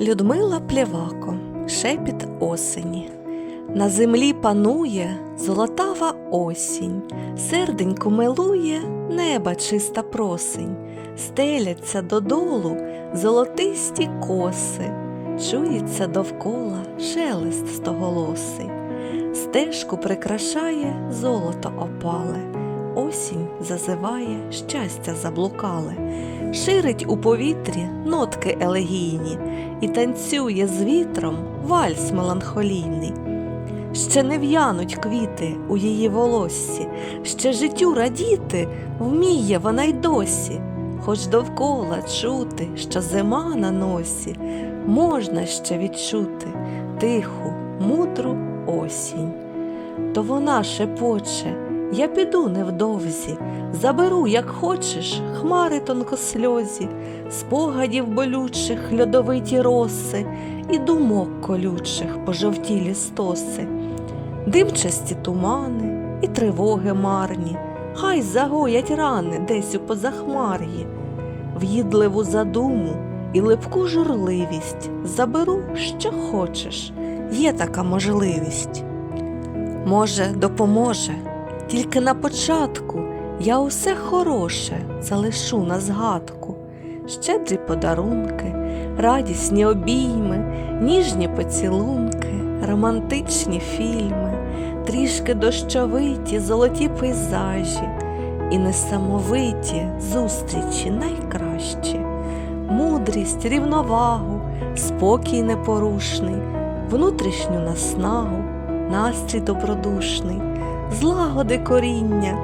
Людмила Плєвако, шепіт осені. На землі панує золотава осінь, серденько милує неба чиста просень, стеляться додолу золотисті коси, чується довкола шелест стоголосий, стежку прикрашає золото опале, осінь зазиває, щастя заблукале, ширить у повітрі нотки елегійні і танцює з вітром вальс меланхолійний. Ще не в'януть квіти у її волоссі, ще життю радіти вміє вона й досі, хоч довкола чути, що зима на носі, можна ще відчути тиху, мудру осінь. То вона шепоче, я піду невдовзі, заберу, як хочеш, хмари тонкосльозі, спогадів болючих льодовиті роси і думок колючих пожовтілі стоси, димчасті тумани і тривоги марні, хай загоять рани десь у позахмар'ї, в'їдливу задуму і липку журливість. Заберу, що хочеш, є така можливість. Може, допоможе, тільки на початку я усе хороше залишу на згадку, щедрі подарунки, радісні обійми, ніжні поцілунки, романтичні фільми, трішки дощовиті золоті пейзажі і несамовиті зустрічі найкращі, мудрість, рівновагу, спокій непорушний, внутрішню наснагу, настрій добродушний, злагоди коріння,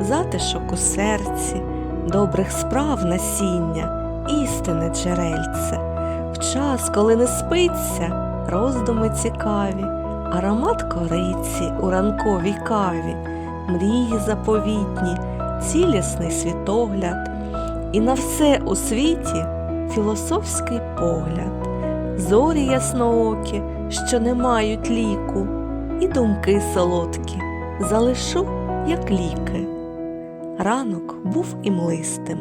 затишок у серці, добрих справ насіння, істине джерельце. В час, коли не спиться, роздуми цікаві, аромат кориці у ранковій каві, мрії заповітні, цілісний світогляд, і на все у світі філософський погляд, зорі ясноокі, що не мають ліку, і думки солодкі залишу, як ліки. Ранок був і млистим,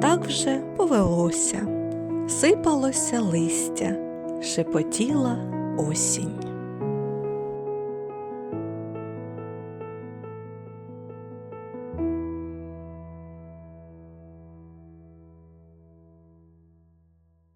так вже повелося, сипалося листя, шепотіла осінь.